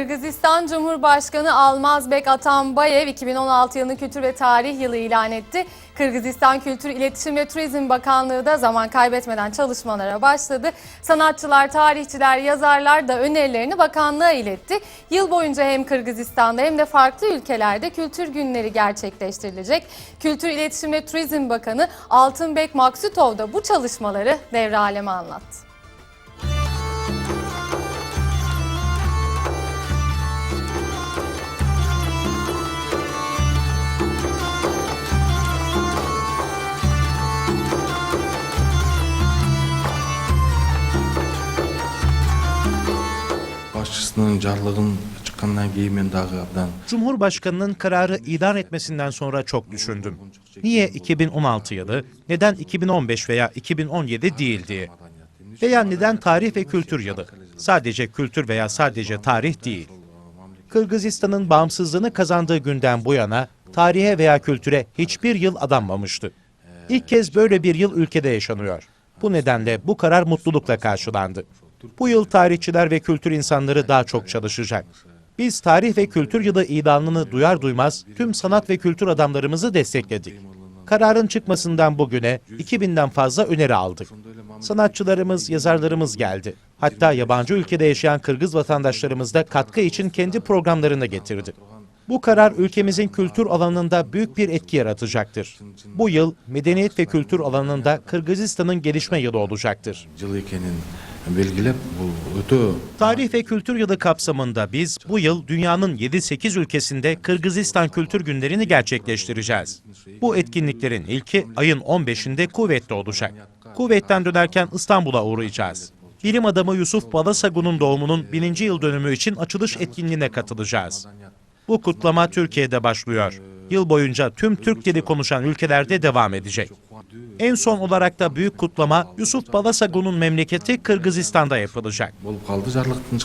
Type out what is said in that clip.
Kırgızistan Cumhurbaşkanı Almazbek Atambayev 2016 yılını kültür ve tarih yılı ilan etti. Kırgızistan Kültür İletişim ve Turizm Bakanlığı da zaman kaybetmeden çalışmalara başladı. Sanatçılar, tarihçiler, yazarlar da önerilerini bakanlığa iletti. Yıl boyunca hem Kırgızistan'da hem de farklı ülkelerde kültür günleri gerçekleştirilecek. Kültür İletişim ve Turizm Bakanı Altınbek Maksutov da bu çalışmaları devre aleme anlattı. башчысынын жарлыгын чыккандан кийин мен дагы абдан Cumhurbaşkanının kararı ilan etmesinden sonra çok düşündüm. Niye 2016 yılı, neden 2015 veya 2017 değil diye. Veya neden tarih ve kültür yılı? Sadece kültür veya sadece tarih değil. Kırgızistan'ın bağımsızlığını kazandığı günden bu yana tarihe veya kültüre hiçbir yıl adanmamıştı. İlk kez böyle bir yıl ülkede yaşanıyor. Bu nedenle bu karar mutlulukla karşılandı. Bu yıl tarihçiler ve kültür insanları daha çok çalışacak. Biz tarih ve kültür yılı ilanını duyar duymaz tüm sanat ve kültür adamlarımızı destekledik. Kararın çıkmasından bugüne 2000'den fazla öneri aldık. Sanatçılarımız, yazarlarımız geldi. Hatta yabancı ülkede yaşayan Kırgız vatandaşlarımız da katkı için kendi programlarını getirdi. Bu karar ülkemizin kültür alanında büyük bir etki yaratacaktır. Bu yıl medeniyet ve kültür alanında Kırgızistan'ın gelişme yılı olacaktır belgilep bu. Tarih ve Kültür Yılı kapsamında biz bu yıl dünyanın 7-8 ülkesinde Kırgızistan Kültür Günlerini gerçekleştireceğiz. Bu etkinliklerin ilki ayın 15'inde Kuvvet'te olacak. Kuvvet'ten dönerken İstanbul'a uğrayacağız. Bilim adamı Yusuf Balasagun'un doğumunun 1000. yıl dönümü için açılış etkinliğine katılacağız. Bu kutlama Türkiye'de başlıyor. Yıl boyunca tüm Türk dili konuşan ülkelerde devam edecek. En son olarak da büyük kutlama Yusuf Balasagun'un memleketi Kırgızistan'da yapılacak. Bolup kaldı jarlıktın.